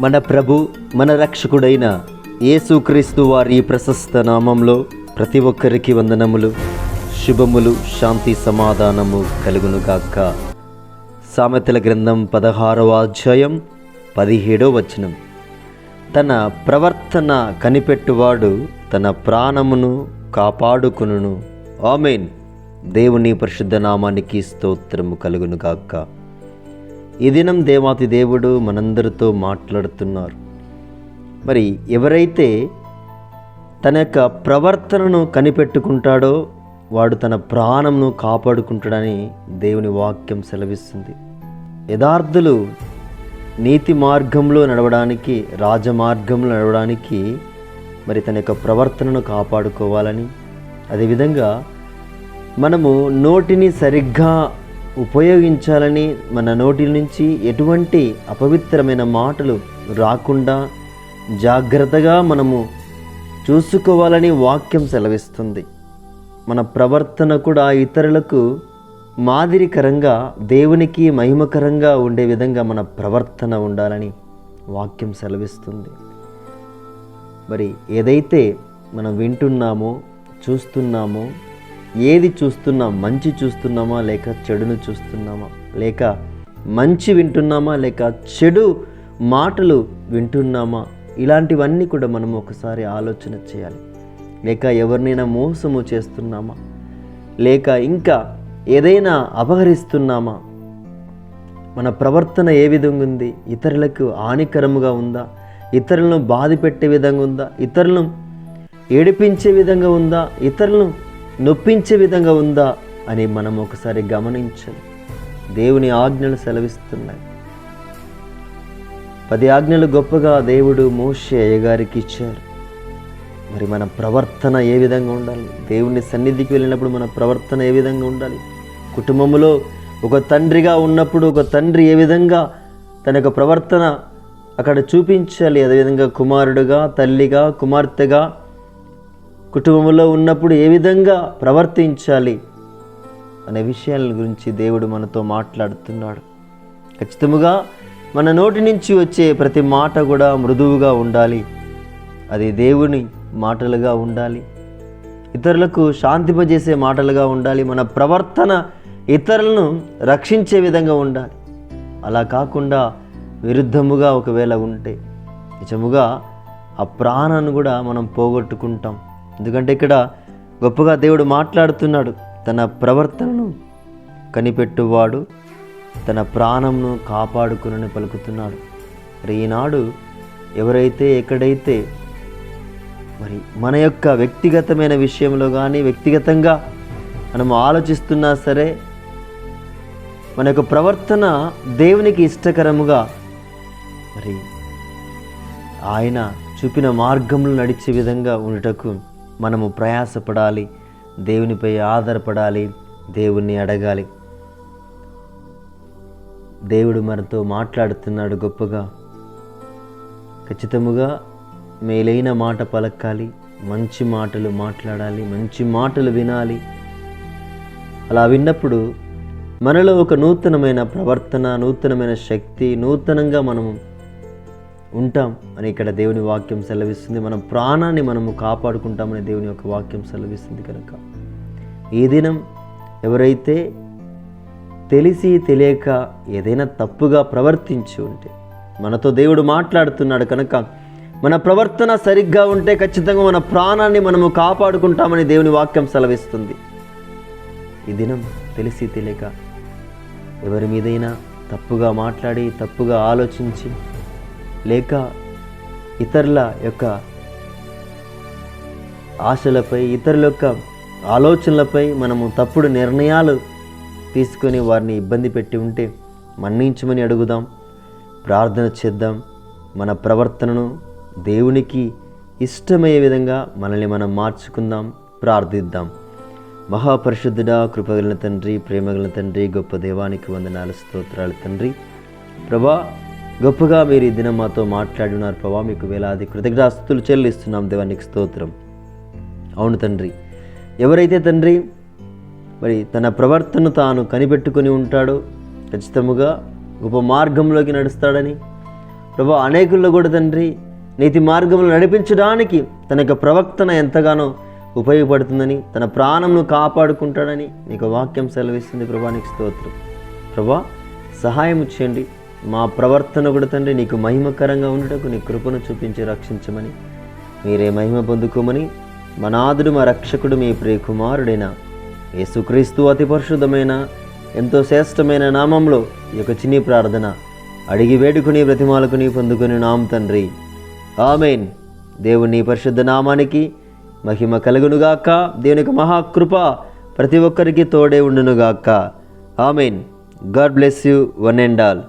మన ప్రభు మన రక్షకుడైన యేసుక్రీస్తు వారి ప్రశస్త నామంలో ప్రతి ఒక్కరికి వందనములు శుభములు శాంతి సమాధానము కలుగునుగాక. సామెతల గ్రంథం పదహారవ అధ్యాయం పదిహేడో వచనం. తన ప్రవర్తన కనిపెట్టువాడు తన ప్రాణమును కాపాడుకును ఆమెన్. దేవుని పరిశుద్ధ నామానికి స్తోత్రము కలుగునుగాక. ఈ దినం దేవాతి దేవుడు మనందరితో మాట్లాడుతున్నారు. మరి ఎవరైతే తన యొక్క ప్రవర్తనను కనిపెట్టుకుంటాడో వాడు తన ప్రాణంను కాపాడుకుంటాడని దేవుని వాక్యం సెలవిస్తుంది. యథార్థులు నీతి మార్గంలో నడవడానికి రాజమార్గంలో నడవడానికి మరి తన యొక్క ప్రవర్తనను కాపాడుకోవాలని అదేవిధంగా మనము నోటిని సరిగ్గా ఉపయోగించాలని మన నోటి నుంచి ఎటువంటి అపవిత్రమైన మాటలు రాకుండా జాగ్రత్తగా మనము చూసుకోవాలని వాక్యం సెలవిస్తుంది. మన ప్రవర్తన కూడా ఇతరులకు మాదిరికరంగా దేవునికి మహిమకరంగా ఉండే విధంగా మన ప్రవర్తన ఉండాలని వాక్యం సెలవిస్తుంది. మరి ఏదైతే మనం వింటున్నామో చూస్తున్నామో ఏది చూస్తున్నా మంచి చూస్తున్నామా లేక చెడును చూస్తున్నామా? లేక మంచి వింటున్నామా లేక చెడు మాటలు వింటున్నామా? ఇలాంటివన్నీ కూడా మనం ఒకసారి ఆలోచన చేయాలి. లేక ఎవరినైనా మోసము చేస్తున్నామా? లేక ఇంకా ఏదైనా అపహరిస్తున్నామా? మన ప్రవర్తన ఏ విధంగా ఉంది? ఇతరులకు హానికరముగా ఉందా? ఇతరులను బాధ పెట్టే విధంగా ఉందా? ఇతరులను ఏడిపించే విధంగా ఉందా? ఇతరులను నొప్పించే విధంగా ఉందా అని మనం ఒకసారి గమనించాలి దేవుని ఆజ్ఞలు సెలవిస్తున్నాయి. పది ఆజ్ఞలు గొప్పగా దేవుడు మోషే అయ్యగారికి ఇచ్చారు. మరి మన ప్రవర్తన ఏ విధంగా ఉండాలి? దేవుని సన్నిధికి వెళ్ళినప్పుడు మన ప్రవర్తన ఏ విధంగా ఉండాలి? కుటుంబంలో ఒక తండ్రిగా ఉన్నప్పుడు ఒక తండ్రి ఏ విధంగా తన యొక్క ప్రవర్తన అక్కడ చూపించాలి? అదేవిధంగా కుమారుడుగా తల్లిగా కుమార్తెగా కుటుంబంలో ఉన్నప్పుడు ఏ విధంగా ప్రవర్తించాలి అనే విషయాల గురించి దేవుడు మనతో మాట్లాడుతున్నాడు. ఖచ్చితముగా మన నోటి నుంచి వచ్చే ప్రతి మాట కూడా మృదువుగా ఉండాలి. అది దేవుని మాటలుగా ఉండాలి. ఇతరులకు శాంతింపజేసే మాటలుగా ఉండాలి. మన ప్రవర్తన ఇతరులను రక్షించే విధంగా ఉండాలి. అలా కాకుండా విరుద్ధముగా ఒకవేళ ఉంటే నిజముగా ఆ ప్రాణాన్ని కూడా మనం పోగొట్టుకుంటాం. ఎందుకంటే ఇక్కడ గొప్పగా దేవుడు మాట్లాడుతున్నాడు. తన ప్రవర్తనను కనిపెట్టువాడు తన ప్రాణంను కాపాడుకునని పలుకుతున్నాడు. మరి ఈనాడు ఎవరైతే ఎక్కడైతే మరి మన యొక్క వ్యక్తిగతమైన విషయంలో కానీ వ్యక్తిగతంగా మనం ఆలోచిస్తున్నా సరే మన యొక్క ప్రవర్తన దేవునికి ఇష్టకరముగా మరి ఆయన చూపిన మార్గంలో నడిచే విధంగా ఉండటకు మనము ప్రయాసపడాలి దేవునిపై ఆధారపడాలి దేవుణ్ణి అడగాలి. దేవుడు మనతో మాట్లాడుతున్నాడు గొప్పగా. ఖచ్చితముగా మేలైన మాట పలకాలి మంచి మాటలు మాట్లాడాలి మంచి మాటలు వినాలి. అలా విన్నప్పుడు మనలో ఒక నూతనమైన ప్రవర్తన నూతనమైన శక్తి నూతనంగా మనము ఉంటాం అని ఇక్కడ దేవుని వాక్యం సెలవిస్తుంది. మన ప్రాణాన్ని మనము కాపాడుకుంటామని దేవుని యొక్క వాక్యం సెలవిస్తుంది కనుక. ఈ దినం ఎవరైతే తెలిసి తెలియక ఏదైనా తప్పుగా ప్రవర్తించి ఉంటే మనతో దేవుడు మాట్లాడుతున్నాడు కనుక మన ప్రవర్తన సరిగ్గా ఉంటే ఖచ్చితంగా మన ప్రాణాన్ని మనము కాపాడుకుంటామని దేవుని వాక్యం సెలవిస్తుంది. ఈ దినం తెలిసి తెలియక ఎవరి మీదైనా తప్పుగా మాట్లాడి తప్పుగా ఆలోచించి లేక ఇతరుల యొక్క ఆశలపై ఇతరుల యొక్క ఆలోచనలపై మనము తప్పుడు నిర్ణయాలు తీసుకొని వారిని ఇబ్బంది పెట్టి ఉంటే మన్నించమని అడుగుదాం ప్రార్థన చేద్దాం. మన ప్రవర్తనను దేవునికి ఇష్టమయ్యే విధంగా మనల్ని మనం మార్చుకుందాం ప్రార్థిద్దాం. మహాపరిశుద్ధుడా కృపగలిన తండ్రి ప్రేమగలిన తండ్రి గొప్ప దేవానికి వందనాలు స్తోత్రాలు తండ్రి. ప్రభా గొప్పగా మీరు ఈ దినం మాతో మాట్లాడినారు ప్రభా. మీకు వేలాది కృతజ్ఞాస్తులు చెల్లిస్తున్నాం. దేవానికి స్తోత్రం. అవును తండ్రి. ఎవరైతే తండ్రి మరి తన ప్రవర్తన తాను కనిపెట్టుకొని ఉంటాడో ఖచ్చితముగా గొప్ప మార్గంలోకి నడుస్తాడని ప్రభా అనేకుల్లో కూడా తండ్రి నీతి మార్గంలో నడిపించడానికి తన యొక్క ప్రవక్తన ఎంతగానో ఉపయోగపడుతుందని తన ప్రాణంను కాపాడుకుంటాడని నీకు వాక్యం సెలవిస్తుంది. ప్రభా నీకు స్తోత్రం. ప్రభా సహాయం చేయండి. మా ప్రవర్తన కూడా తండ్రి నీకు మహిమకరంగా ఉండటకు నీ కృపను చూపించి రక్షించమని. మీరే మహిమ పొందుకోమని మా నాదుడు మా రక్షకుడు మీ ప్రియకుమారుడైన యేసుక్రీస్తు అతి పరిశుద్ధమైన ఎంతో శ్రేష్టమైన నామంలో ఈ యొక్క చిన్ని ప్రార్థన అడిగి వేడుకుని ప్రతిమాలకుని పొందుకుని నామ తండ్రి. ఆమెన్. దేవుని పరిశుద్ధ నామానికి మహిమ కలుగునుగాక. దేవుని యొక్క మహాకృప ప్రతి ఒక్కరికి తోడే ఉండునుగాక. Amen. God bless you one and all.